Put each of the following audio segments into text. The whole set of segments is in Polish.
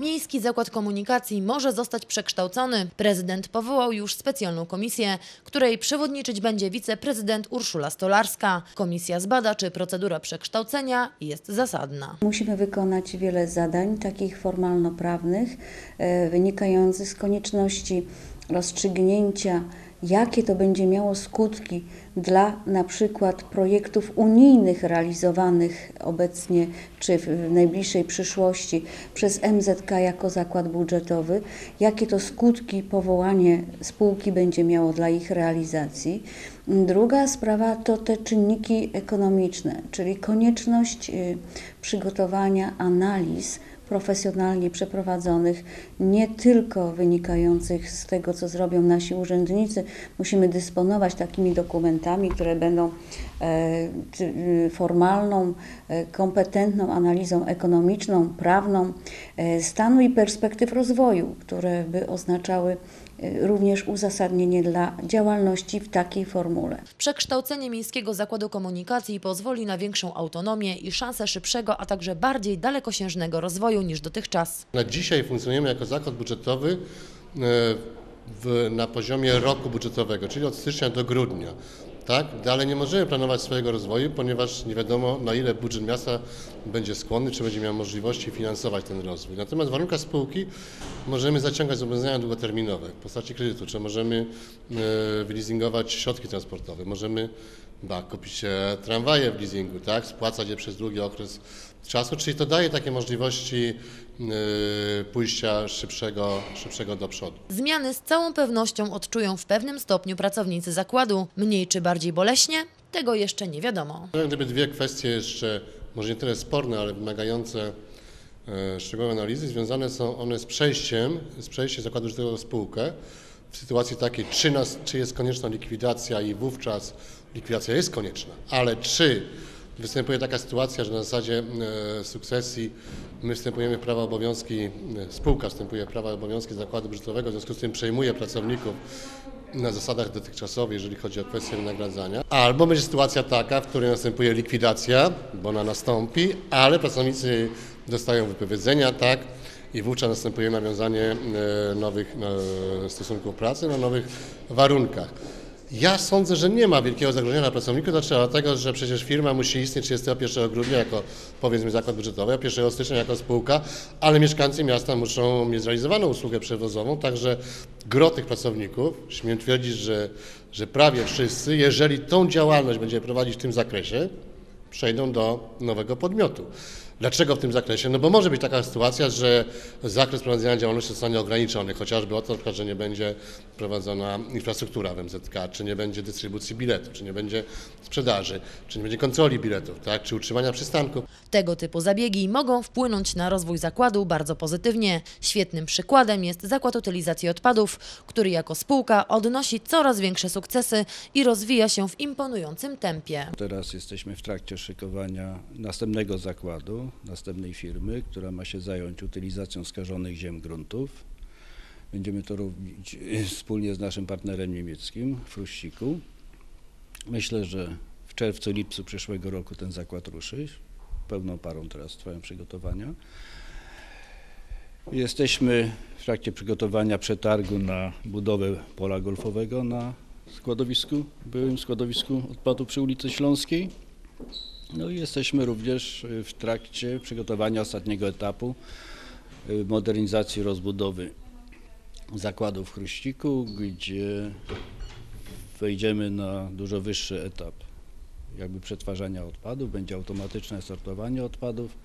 Miejski Zakład Komunikacji może zostać przekształcony. Prezydent powołał już specjalną komisję, której przewodniczyć będzie wiceprezydent Urszula Stolarska. Komisja zbada, czy procedura przekształcenia jest zasadna. Musimy wykonać wiele zadań, takich formalno-prawnych, e, wynikających z konieczności rozstrzygnięcia, jakie to będzie miało skutki dla na przykład projektów unijnych realizowanych obecnie czy w najbliższej przyszłości przez MZK jako zakład budżetowy, jakie to skutki powołanie spółki będzie miało dla ich realizacji. Druga sprawa to te czynniki ekonomiczne, czyli konieczność y, przygotowania analiz profesjonalnie przeprowadzonych, nie tylko wynikających z tego, co zrobią nasi urzędnicy. Musimy dysponować takimi dokumentami, które będą e, y, formalną, e, kompetentną analizą ekonomiczną, prawną e, stanu i perspektyw rozwoju, które by oznaczały również uzasadnienie dla działalności w takiej formule. Przekształcenie Miejskiego Zakładu Komunikacji pozwoli na większą autonomię i szansę szybszego, a także bardziej dalekosiężnego rozwoju niż dotychczas. Na dzisiaj funkcjonujemy jako zakład budżetowy e, w, na poziomie roku budżetowego, czyli od stycznia do grudnia. Tak? Dalej nie możemy planować swojego rozwoju, ponieważ nie wiadomo na ile budżet miasta będzie skłonny, czy będzie miał możliwości finansować ten rozwój. Natomiast w warunkach spółki możemy zaciągać zobowiązania długoterminowe w postaci kredytu, czy możemy e, wyleasingować środki transportowe, możemy ba, kupić e, tramwaje w leasingu, tak? spłacać je przez długi okres czasu, czyli to daje takie możliwości e, pójścia szybszego, szybszego do przodu. Zmiany z całą pewnością odczują w pewnym stopniu pracownicy zakładu. Mniej czy bardziej boleśnie? Tego jeszcze nie wiadomo. Gdyby dwie kwestie jeszcze, może nie tyle sporne, ale wymagające e, szczegółowej analizy, związane są one z przejściem, z przejściem zakładu budżetowego w spółkę w sytuacji takiej, czy, nas, czy jest konieczna likwidacja i wówczas likwidacja jest konieczna, ale czy występuje taka sytuacja, że na zasadzie e, sukcesji my wstępujemy w prawa obowiązki, e, spółka wstępuje w prawa obowiązki zakładu budżetowego, w związku z tym przejmuje pracowników na zasadach dotychczasowych, jeżeli chodzi o kwestię wynagradzania. Albo będzie sytuacja taka, w której następuje likwidacja, bo ona nastąpi, ale pracownicy dostają wypowiedzenia, tak, i wówczas następuje nawiązanie e, nowych stosunków pracy na nowych warunkach. Ja sądzę, że nie ma wielkiego zagrożenia dla pracowników, dlaczego? Dlatego, że przecież firma musi istnieć 31 grudnia jako powiedzmy zakład budżetowy, a 1 stycznia jako spółka, ale mieszkańcy miasta muszą mieć zrealizowaną usługę przewozową, także gro tych pracowników, śmiem twierdzić, że, że prawie wszyscy, jeżeli tą działalność będzie prowadzić w tym zakresie, przejdą do nowego podmiotu. Dlaczego w tym zakresie? No bo może być taka sytuacja, że zakres prowadzenia działalności zostanie ograniczony, chociażby o to, że nie będzie prowadzona infrastruktura w MZK, czy nie będzie dystrybucji biletów, czy nie będzie sprzedaży, czy nie będzie kontroli biletów, tak, czy utrzymania przystanków. Tego typu zabiegi mogą wpłynąć na rozwój zakładu bardzo pozytywnie. Świetnym przykładem jest Zakład Utylizacji Odpadów, który jako spółka odnosi coraz większe sukcesy i rozwija się w imponującym tempie. Teraz jesteśmy w trakcie szykowania następnego zakładu, następnej firmy, która ma się zająć utylizacją skażonych ziem gruntów. Będziemy to robić e, wspólnie z naszym partnerem niemieckim w Ruściku. Myślę, że w czerwcu, lipcu przyszłego roku ten zakład ruszy. Pełną parą teraz trwają przygotowania. Jesteśmy w trakcie przygotowania przetargu na budowę pola golfowego na składowisku, byłym składowisku odpadów przy ulicy Śląskiej. No i jesteśmy również y, w trakcie przygotowania ostatniego etapu y, modernizacji rozbudowy zakładu w Chruściku, gdzie wejdziemy na dużo wyższy etap jakby przetwarzania odpadów, będzie automatyczne sortowanie odpadów,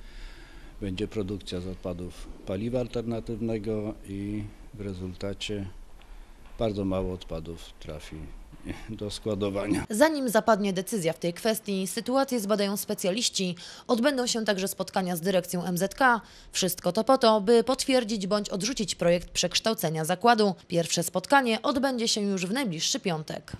będzie produkcja z odpadów paliwa alternatywnego i w rezultacie bardzo mało odpadów trafi do składowania. Zanim zapadnie decyzja w tej kwestii, sytuację zbadają specjaliści. Odbędą się także spotkania z dyrekcją MZK. Wszystko to po to, by potwierdzić bądź odrzucić projekt przekształcenia zakładu. Pierwsze spotkanie odbędzie się już w najbliższy piątek.